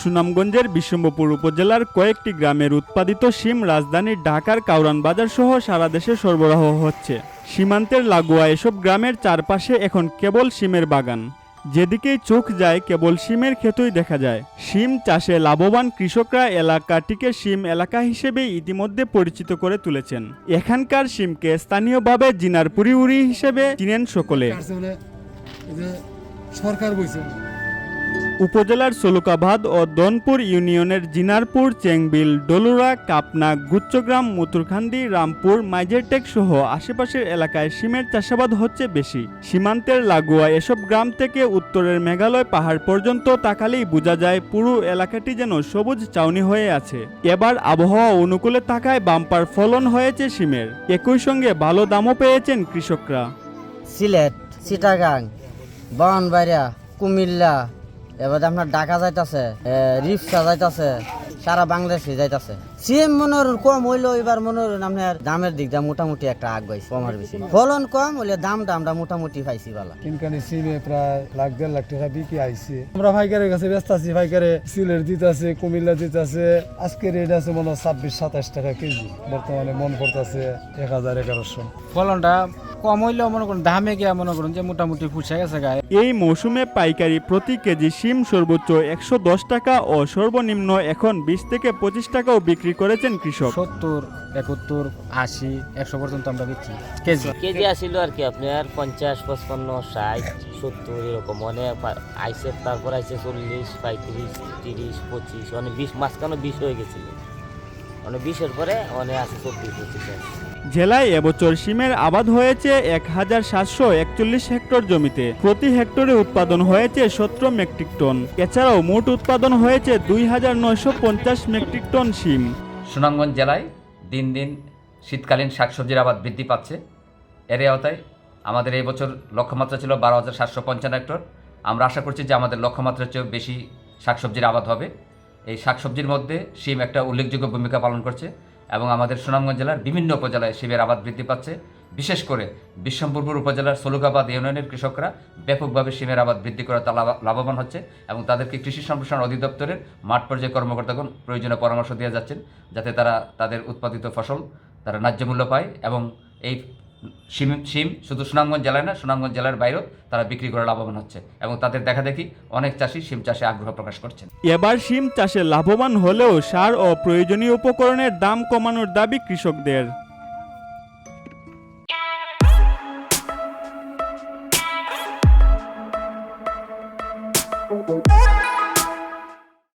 সুনামগঞ্জের বিশ্বম্বপুর উপজেলার কয়েকটি গ্রামের উৎপাদিত শিম রাজধানী ঢাকার কাউরান বাজার সহ সারা দেশে সরবরাহ হচ্ছে। সীমান্তের লাগোয়া এসব গ্রামের চারপাশে এখন কেবল শিমের বাগান। যেদিকেই চোখ যায় কেবল শিমের ক্ষেতই দেখা যায়। শিম চাষে লাভবান কৃষকরা এলাকাটিকে শিম এলাকা হিসেবে ইতিমধ্যে পরিচিত করে তুলেছেন। এখানকার শিমকে স্থানীয়ভাবে জিনারপুরি উড়ি হিসেবে চিনেন সকলে। সরকার বইছে। উপজেলার সলুকাবাদ ও দনপুর ইউনিয়নের জিনারপুর, চেংবিল, ডলুরা, কাপনা গুচ্চগ্রাম মুতুরখান্দি রামপুর, মাইজেরটেক সহ আশেপাশের এলাকায় সিমের চাষাবাদ হচ্ছে বেশি। সীমান্তের লাগোয়া এসব গ্রাম থেকে উত্তরের মেঘালয় পাহাড় পর্যন্ত তাকালেই বোঝা যায় পুরো এলাকাটি যেন সবুজ চাউনি হয়ে আছে। এবার আবহাওয়া অনুকূলে থাকায় বাম্পার ফলন হয়েছে সিমের। একই সঙ্গে ভালো দামও পেয়েছেন কৃষকরা। সিলেট, চিটাগাং বাওয়ানবাড়িয়া কুমিল্লা এবার আপনার ঢাকা যাইতাছে এ, রিফসা যাইতাছে সারা বাংলাদেশে যাইতাছে। সিএম মনে কম হইল এবার মনে করুন আপনার দামের দিক দিয়ে মোটামুটি একটা আগ পাইছে কমার বেশি। ফলন কম হইলে দাম দামটা মোটামুটি পাইছি বালা কিনকানি সিমে প্রায় লাখ দেড় লাখ টাকা বিক্রি আইছে। আমরা ভাইকারের কাছে ব্যস্ত আছি ভাইকারে সিলেট দিতেছে কুমিল্লা দিতেছে। আজকে রেট আছে মনে হয় ছাব্বিশ সাতাশ টাকা কেজি। বর্তমানে মন পড়তেছে এক হাজার এগারোশো। ফলনটা কম হইলেও মনে করুন দামে গিয়া মনে করুন যে মোটামুটি ফুসে গেছে গায়ে। এই মৌসুমে পাইকারি প্রতি কেজি শিম সর্বোচ্চ একশো দশ টাকা ও সর্বনিম্ন এখন বিশ থেকে পঁচিশ টাকাও বিক্রি করেছেন কৃষক। সত্তর একাত্তর আশি একশো পর্যন্ত আমরা বিক্রি কেজি? কেজি আসিল আর কি আপনার পঞ্চাশ পঁচপান্ন ষাট সত্তর এরকম। অনেক আইসে তারপর আইসে চল্লিশ পঁয়ত্রিশ তিরিশ পঁচিশ অনেক বিশ মাঝখানে বিশ হয়ে গেছিল। অনেক বিশের পরে অনেক আছে চব্বিশ পঁচিশ। জেলায় এবছর সিমের আবাদ হয়েছে এক হাজার সাতশো একচল্লিশ হেক্টর জমিতে। প্রতি হেক্টরে উৎপাদন হয়েছে সতেরো মেট্রিক টন। এছাড়াও মোট উৎপাদন হয়েছে দুই হাজার নয়শো পঞ্চাশ মেট্রিক টন সিম। সুনামগঞ্জ জেলায় দিন দিন শীতকালীন শাকসবজির আবাদ বৃদ্ধি পাচ্ছে। এর আওতায় আমাদের এই বছর লক্ষ্যমাত্রা ছিল বারো হাজার সাতশো পঞ্চান্ন হেক্টর। আমরা আশা করছি যে আমাদের লক্ষ্যমাত্রার চেয়েও বেশি শাকসবজির আবাদ হবে। এই শাকসবজির মধ্যে শিম একটা উল্লেখযোগ্য ভূমিকা পালন করছে এবং আমাদের সুনামগঞ্জ জেলার বিভিন্ন উপজেলায় শিমের আবাদ বৃদ্ধি পাচ্ছে। বিশেষ করে বিশ্বম্বরপুর উপজেলার সলুকাবাদ ইউনিয়নের কৃষকরা ব্যাপকভাবে শিমের আবাদ বৃদ্ধি করে লাভবান হচ্ছে এবং তাদেরকে কৃষি সম্প্রসারণ অধিদপ্তরের মাঠ পর্যায়ে কর্মকর্তাগণ প্রয়োজনীয় পরামর্শ দিয়ে যাচ্ছেন যাতে তারা তাদের উৎপাদিত ফসল তারা ন্যায্য মূল্য পায় এবং এই শিম সিম শুধু সুনামগঞ্জ জেলায় না, সুনামগঞ্জ জেলার বাইরেও তারা বিক্রি করে লাভবান হচ্ছে এবং তাদের দেখা দেখি অনেক চাষি সিম চাষে আগ্রহ প্রকাশ করছেন। এবার সিম চাষে লাভবান হলেও সার ও প্রয়োজনীয় উপকরণের দাম কমানোর দাবি কৃষকদের। Thank